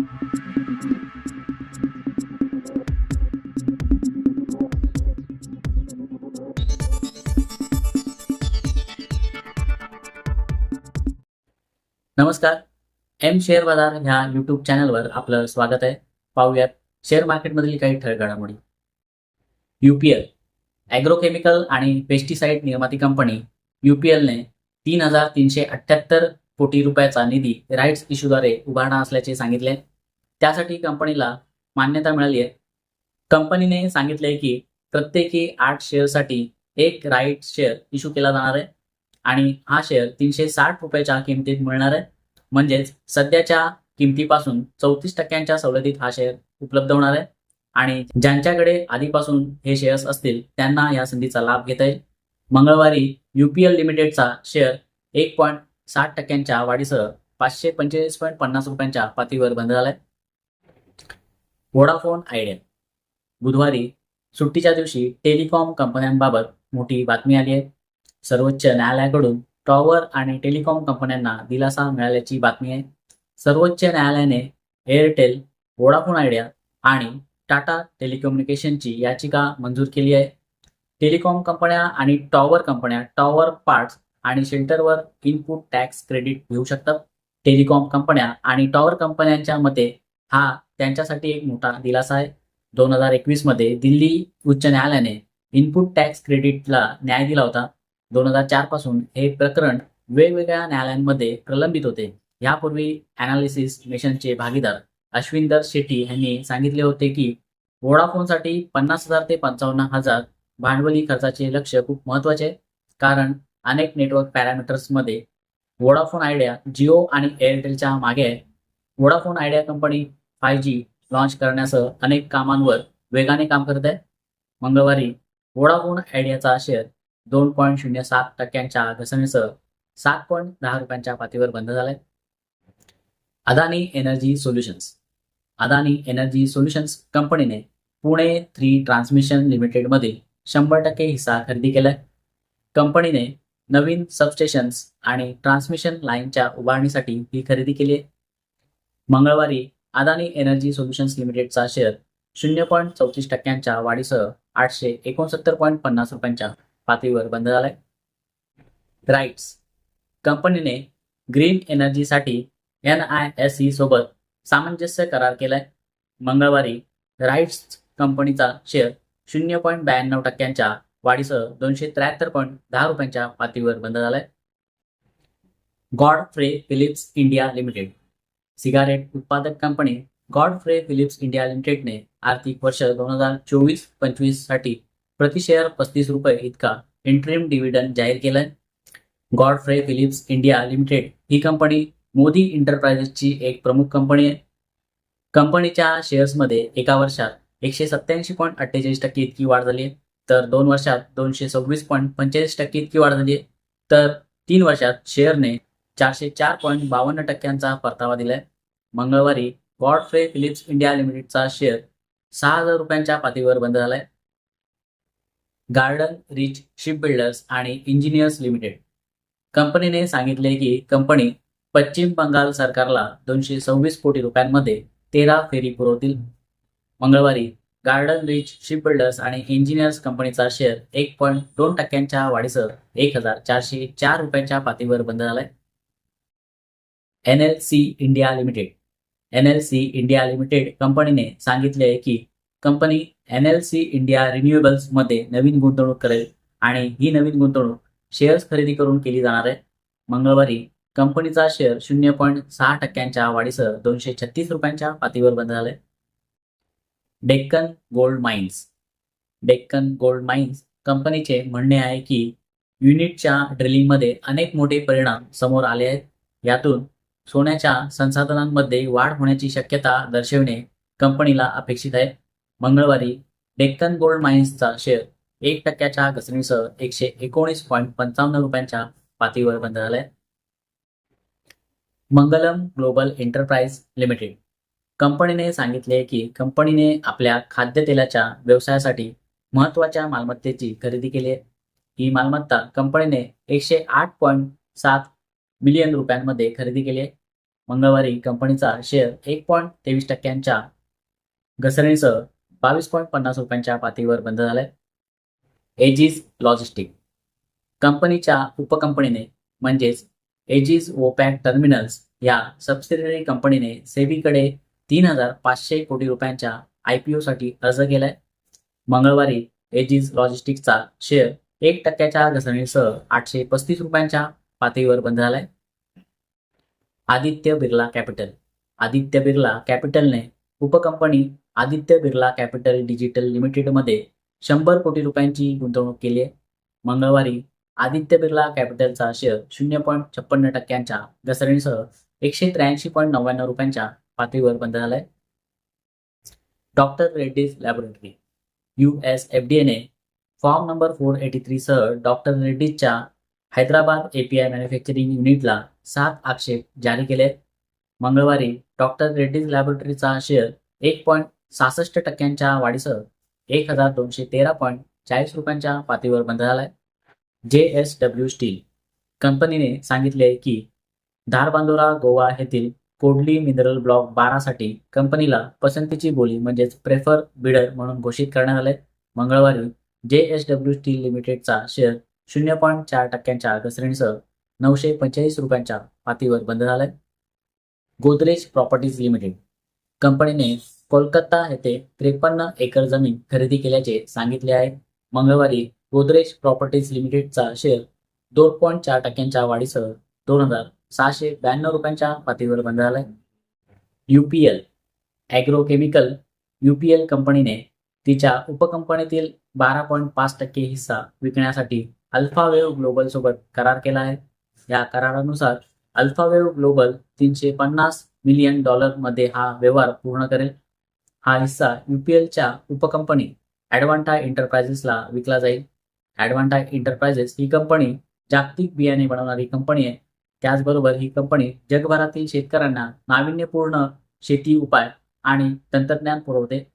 नमस्कार. M share बाजार ह्या युट्यूब चॅनलवर आपलं स्वागत आहे. पाहूयात शेअर मार्केटमधील काही ठळक घडामोडी. युपीएल ॲग्रोकेमिकल आणि पेस्टिसाइड निर्माती कंपनी युपीएलने तीन हजार तीनशे अठ्ठ्याहत्तर कोटी रुपयाचा निधी राईट्स इश्यूद्वारे उभारणार असल्याचे सांगितले. त्यासाठी कंपनीला मान्यता मिळाली आहे. कंपनीने सांगितले की प्रत्येकी आठ शेअरसाठी एक राईट शेअर इश्यू केला जाणार आहे आणि हा शेअर तीनशे साठ रुपयाच्या किमतीत मिळणार आहे. म्हणजेच सध्याच्या किमतीपासून चौतीस टक्क्यांच्या सवलतीत हा शेअर उपलब्ध होणार आहे आणि ज्यांच्याकडे आधीपासून हे शेअर्स असतील त्यांना या संधीचा लाभ घेता येईल. मंगळवारी युपीएल लिमिटेडचा शेअर एक पॉईंट साठ टक्क्यांच्या वाढीसह पाचशे पंचेचाळीस पॉईंट पन्नास रुपयांच्या पातळीवर बंद झालाय. वोडाफोन आयडिया बुधवारी सुट्टीच्या दिवशी टेलिकॉम कंपन्यांबाबत मोठी बातमी आली आहे. सर्वोच्च न्यायालयाकडून टॉवर आणि टेलिकॉम कंपन्यांना दिलासा मिळाल्याची बातमी आहे. सर्वोच्च न्यायालयाने एअरटेल वोडाफोन आयडिया आणि टाटा टेलिकम्युनिकेशनची याचिका मंजूर केली आहे. टेलिकॉम कंपन्या आणि टॉवर कंपन्या टॉवर पार्ट्स आणि शेल्टरवर इनपुट टॅक्स क्रेडिट घेऊ शकतात. टेलिकॉम कंपन्या आणि टॉवर कंपन्यांच्या मते हा त्यांच्यासाठी एक मोठा दिलासा आहे. दोन हजार एकवीसमध्ये दिल्ली उच्च न्यायालयाने इनपुट टॅक्स क्रेडिटला न्याय दिला होता. दोन हजार चारपासून हे प्रकरण वेगवेगळ्या न्यायालयांमध्ये प्रलंबित होते. यापूर्वी अनालिसिस मिशनचे भागीदार अश्विंदर शेट्टी यांनी सांगितले होते की वोडाफोनसाठी पन्नास हजार ते पंचावन्न हजार भांडवली खर्चाचे लक्ष खूप महत्त्वाचे आहे. कारण अनेक नेटवर्क पॅरामीटर्समध्ये वोडाफोन आयडिया जिओ आणि एअरटेलच्या मागे आहे. Vodafone Idea company five G launch करण्यासह अनेक कामांवर वेगाने काम करत आहे मंगळवारी वोडाफोन आयडियाचा शेअर दोन पॉईंट शून्य सात टक्क्यांच्या घसरणीसह सात पॉईंट दहा रुपयांच्या पातळीवर बंद झालाय. Adani energy solutions Adani energy solutions कंपनीने पुणे थ्री ट्रान्समिशन लिमिटेडमध्ये शंभर टक्के हिस्सा खरेदी केलाय. कंपनीने नवीन सबस्टेशन्स आणि ट्रान्समिशन लाईनच्या उभारणीसाठी ही खरेदी केली आहे. मंगळवारी अदानी एनर्जी सोल्युशन्स लिमिटेडचा शेअर शून्य पॉईंट चौतीस टक्क्यांच्या वाढीसह आठशे एकोणसत्तर पॉईंट पन्नास रुपयांच्या पातळीवर बंद झालाय. राईट्स कंपनीने ग्रीन एनर्जीसाठी एन आय एस ई सोबत सामंजस्य करार केलाय. मंगळवारी राईट्स कंपनीचा शेअर शून्य पॉईंट ब्याण्णव टक्क्यांच्या वाढीसह दोनशे त्र्याहत्तर पॉईंट दहा रुपयांच्या पातळीवर बंद झालाय. Godfrey Phillips India limited. Cigarette उत्पादक कंपनी गॉडफ्रे फिलिप्स इंडिया लिमिटेडने आर्थिक वर्ष दोन हजार चोवीस पंचवीससाठी प्रति शेअर पस्तीस रुपये इतका इंटरिम डिव्हिडंड जाहीर केलाय. गॉडफ्रे फिलिप्स इंडिया लिमिटेड ही कंपनी मोदी इंटरप्राइजेसची एक प्रमुख कंपनी आहे. कंपनीच्या शेअर्समध्ये एका वर्षात एकशे सत्याऐंशी पॉईंट अठ्ठेचाळीस टक्के इतकी वाढ झाली आहे. तर दोन वर्षात दोनशे सव्वीस पॉईंट पंचेचाळीस टक्के इतकी वाढ झाली आहे. तर तीन वर्षात शेअरने चारशे चार पॉईंट बावन्न टक्क्यांचा परतावा दिलाय. मंगळवारी गॉडफ्रे फिलिप्स इंडिया लिमिटेडचा शेअर सहा हजार रुपयांच्या पातळीवर बंद झालाय. गार्डन रिच शिप बिल्डर्स आणि इंजिनियर्स लिमिटेड. कंपनीने सांगितले की कंपनी पश्चिम बंगाल सरकारला दोनशे सव्वीस कोटी रुपयांमध्ये तेरा फेरी पुरवतील. मंगळवारी गार्डन रिच शिप बिल्डर्स आणि इंजिनियर्स कंपनीचा शेअर एक पॉईंट दोन टक्क्यांच्या वाढीसह एक हजार चारशे चार रुपयांच्या पातळीवर बंद झालाय. N L C India limited. N L C India limited कंपनीने सांगितले की company N L C India रिन्युएबल्समध्ये नवीन गुंतवणूक करेल आणि ही नवीन गुंतवणूक शेअर्स खरेदी करून केली जाणार आहे. मंगळवारी कंपनीचा शेअर शून्य पॉईंट सहा टक्क्यांच्या वाढीसह दोनशे छत्तीस रुपयांच्या पातळीवर बंद झालाय. Deccan gold mines. Deccan gold mines कंपनीचे म्हणणे आहे की युनिटच्या ड्रिलिंगमध्ये अनेक मोठे परिणाम समोर आले आहेत. यातून सोन्याच्या संसाधनांमध्ये वाढ होण्याची शक्यता दर्शविणे कंपनीला अपेक्षित आहे. मंगळवारी डेक्कन गोल्ड माइन्सचा शेअर एक टक्क्याच्या घसरणीसह एकशे एकोणीस पॉईंट पंचावन्न रुपयांच्या पातळीवर बंद झालाय. मंगलम ग्लोबल एंटरप्राइज लिमिटेड कंपनीने सांगितले की कंपनीने आपल्या खाद्यतेलाच्या व्यवसायासाठी महत्त्वाच्या मालमत्तेची खरेदी केली आहे. ही मालमत्ता कंपनीने एकशे आठ पॉईंट सात मिलियन रुपयांमध्ये खरेदी केली आहे. मंगळवारी कंपनीचा शेअर एक पॉईंट तेवीस टक्क्यांच्या घसरणीसह बावीस पॉईंट पन्नास रुपयांच्या पातळीवर बंद झालाय. एजीज लॉजिस्टिक कंपनीच्या उपकंपनीने म्हणजेच एजीज ओपॅक टर्मिनल्स या सबसिडरी कंपनीने सेबीकडे तीन हजार पाचशे कोटी रुपयांच्या आय पी ओसाठी अर्ज केलाय. मंगळवारी एजीज लॉजिस्टिकचा शेअर एक टक्क्याच्या घसरणीसह आठशे पस्तीस रुपयांच्या पातळीवर बंद झालाय. आदित्य बिर्ला कॅपिटल. आदित्य बिर्ला कॅपिटलने उपकंपनी आदित्य बिर्ला कॅपिटल डिजिटल लिमिटेडमध्ये शंभर कोटी रुपयांची गुंतवणूक केली आहे. मंगळवारी आदित्य बिर्ला कॅपिटलचा शेअर शून्य पॉईंट छप्पन्न टक्क्यांच्या घसरणीसह एकशे त्र्याऐंशी पॉईंट नव्याण्णव रुपयांच्या पातळीवर बंद झालाय. Doctor Reddy's laboratory U S F D एने form number four eighty three सह डॉक्टर रेड्डीजच्या हैदराबाद एपीआय मॅन्युफॅक्चरिंग युनिटला सात आक्षेप जारी केले आहेत मंगळवारी डॉक्टर रेड्डीज लॅबोरेटरीचा शेअर एक पॉईंट सहासष्ट टक्क्यांच्या वाढीसह एक हजार दोनशे तेरा पॉईंट चाळीस रुपयांच्या पातळीवर बंद झालाय. जे एस डब्ल्यू स्टील कंपनीने सांगितले की धारबांदोरा गोवा येथील कोडली मिनरल ब्लॉक बारासाठी कंपनीला पसंतीची बोली म्हणजेच प्रेफर बिडर म्हणून घोषित करण्यात आले. मंगळवारी जे एस डब्ल्यू स्टील लिमिटेडचा शेअर शून्य पॉईंट चार टक्क्यांच्या घसरणीसह नऊशे पंचेचाळीस रुपयांच्या पातळीवर बंद झालाय. गोदरेज प्रॉपर्टीज लिमिटेड कंपनीने कोलकाता येथे त्रेपन्न एकर जमीन खरेदी केल्याचे सांगितले आहे. मंगळवारी गोदरेज प्रॉपर्टीज लिमिटेडचा शेअर दोन पॉईंट चार टक्क्यांच्या वाढीसह दोन हजार सहाशे ब्याण्णव रुपयांच्या पातळीवर बंद झालाय. युपीएल ॲग्रोकेमिकल युपीएल कंपनीने तिच्या उपकंपनीतील बारा पॉईंट पाच टक्के हिस्सा विकण्यासाठी अल्फावेव ग्लोबल सोबत करार केला आहे. या करारानुसार अल्फावेव ग्लोबल तीनशे पन्नास मिलियन डॉलरमध्ये हा व्यवहार पूर्ण करेल. हा हिस्सा युपीएलच्या उपकंपनी ॲडवांटा एंटरप्राइजेसला विकला जाईल. ॲडवांटा एंटरप्राइजेस ही कंपनी जागतिक बियाणे बनवणारी कंपनी आहे. त्याचबरोबर ही कंपनी जगभरातील शेतकऱ्यांना नाविन्यपूर्ण शेती उपाय आणि तंत्रज्ञान पुरवते.